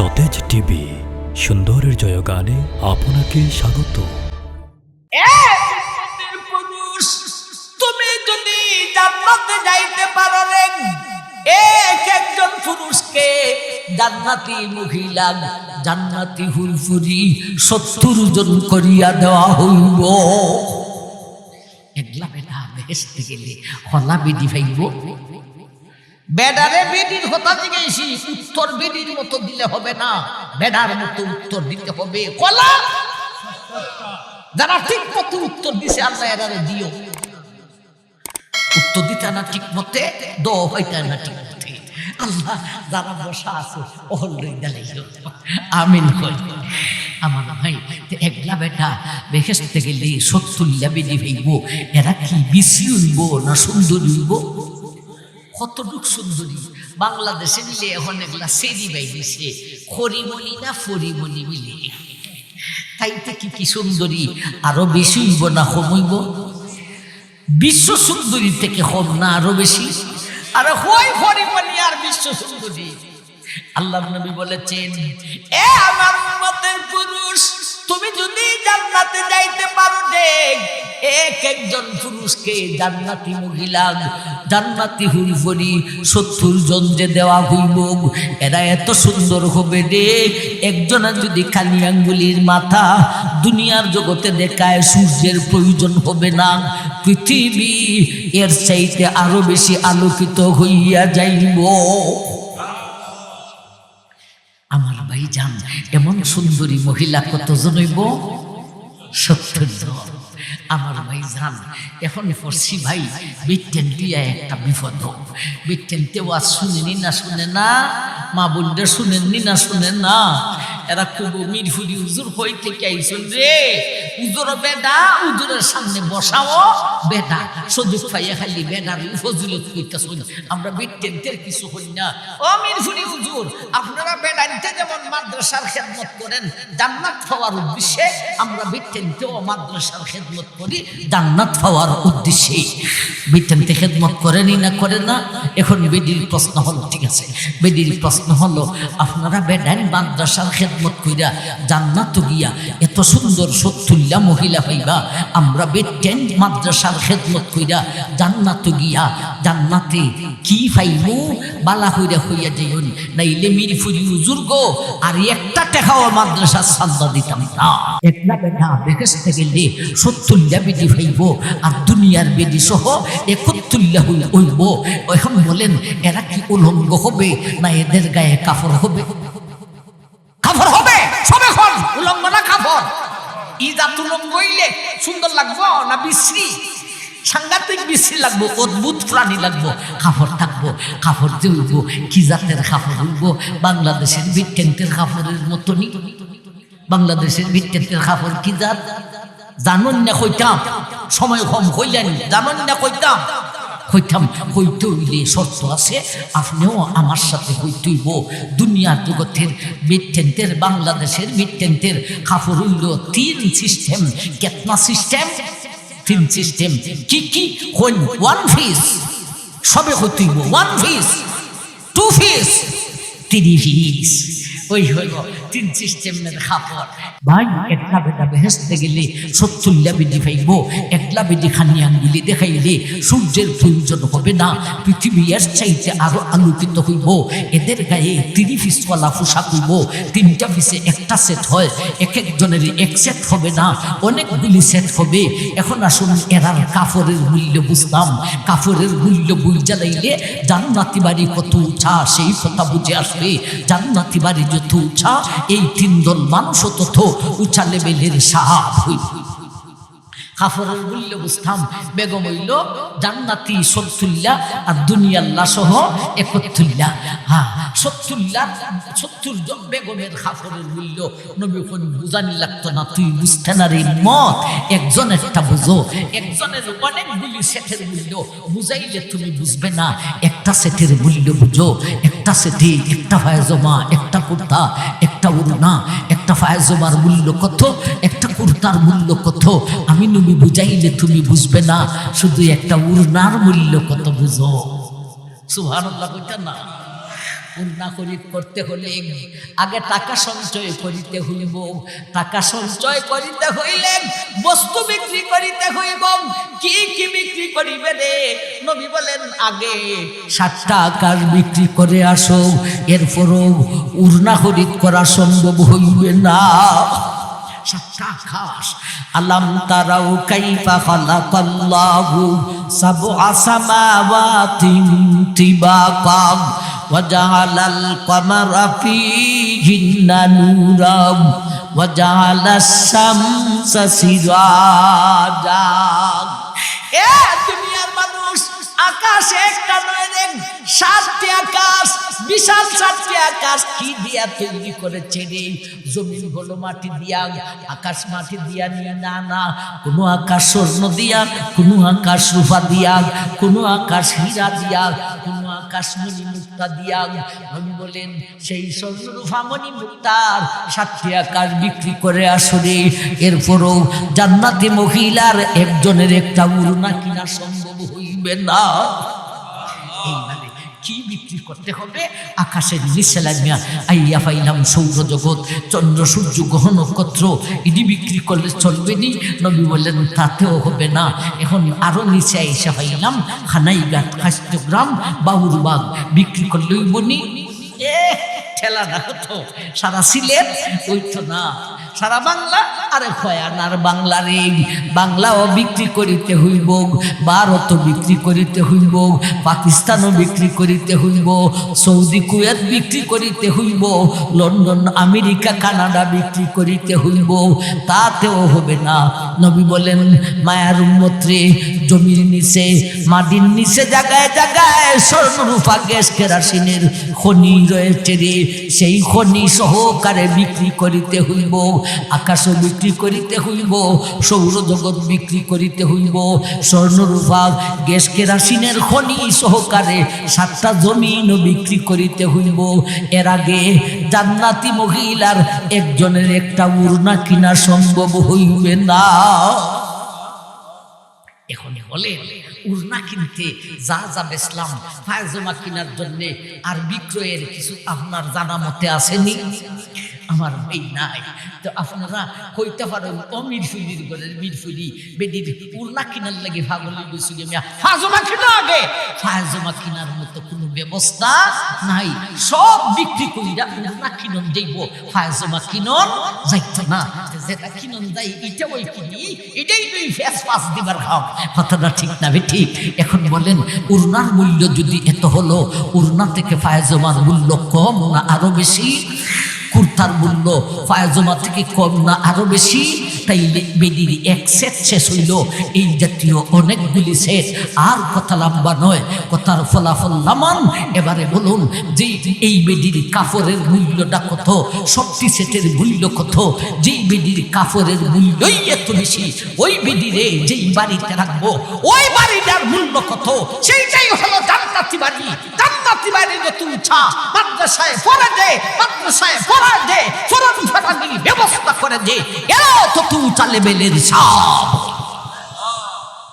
সতেজ টিভি, সুন্দরের জয়গানে আপনাকে স্বাগত। তুমি যদি জান্নাতে যাইতে পারো রে, এক একজন পুরুষকে জান্নাতি মহিলা, জান্নাতি হুলফুরি সত্তর জন করিয়া দেওয়া হইব। একলা বেটা বেহেস্তে গেলে হলা বিধি ভাইব বেডারে বেডির হতা জিজ্ঞেসি, উত্তর বেডির মতো দিলে হবে না। বেডার মতো উত্তর দিতে হবে। কলা? যারা ঠিক মতো উত্তর দিছে, আল্লাহ এরারে দিও। উত্তর দিতে না ঠিক মতে দো হইতে না ঠিক মতে। আল্লাহ, যারা বসা আছে, ওহল দিলাই আমিন কই। আমার ভাই একলা বেটা বেহেস্তে গেলে সত্তুল্লা বেদি হইব। এরা কি বিসি হইব না সুন্দর হইব? কতটুক সুন্দরী। বাংলাদেশে নিলে এখন এগুলা সেরি বাইরেছে খরিমণি না ফরিমণি মিলে। তাইতে কি কি সুন্দরী? আরও বেশি হইব না কমইব বিশ্ব সুন্দরী থেকে কম না আরও বেশি? আর হই ফরিমণি আর বিশ্ব সুন্দরী। আল্লাহ নবী বলেছেন, এ আমার পুরুষ, তুমি যদি জান্নাতে যাইতে পারো দেখ এক একজন পুরুষকে জান্নাতি মহিলা, জান্নাতি হুলফরি সত্তর জন যে দেওয়া হইব, এরা এত সুন্দর হবে রে। একজনের যদি খালি আঙ্গুলির মাথা, দুনিয়ার জগতে দেখায় সূর্যের প্রয়োজন হবে না। পৃথিবী এর চাইতে আরও বেশি আলোকিত হইয়া যাইব। আমার ভাই যান এমন সুন্দরী মহিলা কতজন হইব? সত্তর জন। আমার ভাই যান এখন পড়ছি ভাই বিটেন দিয়া একটা বিপদ। বিটেন তেওয়া শুনেনি না শুনে না, মা বোনদের শুনেননি না শুনে না। এরা খুব মিরফুরি উজুর হই থেকে আইসন রে। উজুর বেডা উজুরের সামনে বসাও। বেডা সুযোগ পাইয়া খালি বেডার ফজিলত কইতাছুন। আমরা বিটেনতের কিছু হই না। ও মিরফুরি হুজুর, আপনারা বেডাইতে যেমন মাদ্রাসার খেদমত করেন, জান্নাত পাওয়ার উদ্দেশ্যে আমরা বিটেনতেও মাদ্রাসার খেদমত করি, জান্নাত পাওয়ার উদ্দেশ্যে। বিটেনতে খেদমত করেনি না, করে না? এখন বেডির প্রশ্ন হলো, ঠিক আছে। বেডির প্রশ্ন হলো, আপনারা বেডাইন মাদ্রাসার খেদমত কইরা জান্নাত গিয়া এত সুন্দর সত্তুল্লা মহিলা পাইবা আমরা বেটেন মাদ্রাসার খেদমত কইরা জান্নাত গিয়া জান্নাতে কি পাইব বালা হইরা হইয়া যাইন, নাইলে মিরি ফুরি উজুর গো, আর একটা টাকাও মাদ্রাসার সান্দা দিতাম না। একটা বেটা বেকেসতে গেলে সত্তুল্লা বেদি পাইব আর দুনিয়ার বেদি সহ একত্তুল্লা হইব। এখন বলেন, এরা কি উলঙ্গ হবে, না এদের গায়ে কাপড় হবে? উলঙ্গ না কাপড় ইজাত উলঙ্গ হইলে সুন্দর লাগবো, না বিশ্রী? সাংঘাতিক বিশ্রী লাগবো, অদ্ভুত প্রাণী লাগবো। কাপড় থাকব কাপড় যে উঠবো কি জাতের কাপড় উঠবো বাংলাদেশের বিটেন্টের কাপড়ের মতনই। বাংলাদেশের বিটেন্টের কাপড় কি জাত? জানুন না কইতাম। সময় কম হইলেন, জানুন না কইতাম। হইতাম হইতে হইলে শর্ত আছে, আপনিও আমার সাথে হইতেইব। দুনিয়ার জগতের বিটেন্টের বাংলাদেশের বিটেন্টের কাপড় হইল তিন সিস্টেম কেতনা সিস্টেম তিন সিস্টেম কি কি? হইল ওয়ান ফিস সবে হইতেইব ওয়ান ফিস টু ফিস থ্রি ফিস ওই হইল তিন সিস্টেমের কাপড় ভাই, একলা বেটা বেহেস্তে গেলে সত্তল্লা বেদি পাইব একলা বেদি খানি আঙ্গুলি দেখাইলে সূর্যের প্রয়োজন হবে না, পৃথিবী এর চাইতে আরও আলোকিত হইব, এদের গায়ে তিরি পিসওয়ালা পোশাক হইব, তিনটা পিসে একটা সেট হয়, এক একজনের এক সেট হবে না, অনেকগুলি সেট হবে। এখন আসুন এরার কাপড়ের মূল্য বুঝতাম কাপড়ের মূল্য বুঝ জ্বালাইলে জান্নাতি বাড়ি কত উঠা সেই কথা বুঝে আসবে, জান্নাতি বাড়ি যত উঁচা এই তিনজন মানুষও মানুষ তত উঁচা লেভেলের সাহাব হইব কাফরের বেগম হইল জান্নাতি সত্তুল্লা আর দুনিয়াল্লা সহ একত্তুল্লা হ্যাঁ। সত্তুল্লা সত্তর জন বেগমের কাফরের মূল্য। নবী কোন বুঝানি লাগতো না, তুই বুঝতে না রে মত একজন একটা বুঝো, একজনের অনেকগুলি সেটের মূল্য। বুঝাইলে তুমি বুঝবে না, একটা সেটের মূল্য বুঝো। একটা সেটে একটা ফায়জমা একটা কুর্তা, একটা উড়না একটা ফায়জমার মূল্য কত, একটা কুর্তার মূল্য কত। আমি নবী বুঝাইলে তুমি বুঝবে না, শুধু একটা উড়নার মূল্য কত বুঝো। সুভান না? উন্না খরিদ করতে হলে আগে টাকা সঞ্চয় করিতে হইব। টাকা সঞ্চয় করিতে হইলে বস্তু বিক্রি করিতে হইব। কি কি বিক্রি করিবে রে? নবী বলেন, আগে সাতটা আকাশ বিক্রি করে আসো, এরপরও উড়না খরিদ করা সম্ভব হইবে না। আকাশ। আলাম তারাও কাইফা খালাকাল্লাহু সাবআ সামাওয়াতিন তিবাকা وجعل القمر فيهن نورا وجعل الشمس سراجا এ দুনিয়ার মানুষ আকাশে একটা নয় দেখ সাতটি আকাশ বিশাল সাতটি আকাশ কি দিয়া তৈরি করেছে রে? জমিন হলো মাটি দিয়া, আকাশ মাটি দিয়া নিয়ে না না। কোনো আকাশ স্বর্ণ দিয়া, কোনো আকাশ রূপা দিয়া, কোনো আকাশ হীরা দিয়া, কোনো আকাশ মণি মুক্তা দিয়া। আমি বলেন, সেই স্বর্ণ রূপা মণি মুক্তার সাতটি আকাশ বিক্রি করে আসরে এরপরও জান্নাতি মহিলার একজনের একটা উড়না কিনা সম্ভব হইবে না। এই কি বিক্রি করতে হবে আকাশের নিচে লাগবে আইয়া পাইলাম সৌরজগৎ চন্দ্র, সূর্য, গ্রহ, নক্ষত্র। ইডি বিক্রি করলে চলবে নি, নবী বললেন, তাতেও হবে না। এখন আরও নিচে আইসা পাইলাম, খানাইঘাট খাস্টগ্রাম বাউরবাগ। বিক্রি করলেই বনি এ ঠেলা না হতো সারা সিলেট, ওই তো না। সারা বাংলা আরে খয়ানার বাংলারে বাংলাও বিক্রি করিতে হইব, ভারতও বিক্রি করিতে হইব, পাকিস্তানও বিক্রি করিতে হইব, সৌদি কুয়েত বিক্রি করিতে হইব, লন্ডন, আমেরিকা, কানাডা বিক্রি করিতে হইব, তাতেও হবে না। নবী বলেন, মায়ার উন্মত্রে জমির নিচে, মাটির নিচে জায়গায় জায়গায় স্বর্ণরূপা গ্যাস কেরাসিনের খনি রয়েছে রে। সেই খনি সহকারে বিক্রি করিতে হইব, আকাশও বিক্রি করিতে হইব, সৌরজগৎ বিক্রি করিতে হইব। স্বর্ণরূপা গ্যাস কেরাসিনের খনি সহকারে সাতটা জমিনও বিক্রি করিতে হইব। এর আগে জান্নাতি মহিলার একজনের একটা উড়না কিনা সম্ভব হইবে না। হলে উড়না কিনতে যা যা বেসলাম কেনার জন্যে আর বিক্রয়ের কিছু আপনার জানা মতে আসেনি? আমার এই নাই। তো আপনারা কইতে পারেন, ও মিরফুলির বেদির লাগে ভাগলি গেছি আমি ফাজমা কিনা আগে? মতো ব্যবস্থা নাই। সব বিক্রি কইরা উড়না কিনন যাইব। ফাজমা কিনন যাইতো না। যেটা কিনন যাই এটা ওই কিনি। এটাই তুই ফেস পাস দিবার খাও কথাটা ঠিক না ঠিক এখন বলেন, উড়নার মূল্য যদি এত হলো, উড়না থেকে ফায়জমার মূল্য কম না আরও বেশি? কুর্তার মূল্য ফায়জমা থেকে কম না আরও বেশি? বেদির এক সেট শেষ হইল। এই জাতীয় অনেকগুলি সেট আর কথা লম্বা নয়, কথার ফলাফল লামান। এবারে বলুন, যে এই বেদির কাপড়ের মূল্যটা কত? সবটি সেটের মূল্য কত? যেই বেদির কাপড়ের মূল্যই এত বেশি, ওই বেদিরে যেই বাড়িতে রাখব, ওই বাড়িটার মূল্য কত? সেইটাই হলো জান্নাতি বাড়ি। জান্নাতি বাড়ি যত উঠা মাদ্রাসায় পড়া দে মাদ্রাসায় পড়া দে ফরন ফেরানির ব্যবস্থা করে দে। এরা তত উঁচা লেভেলের সব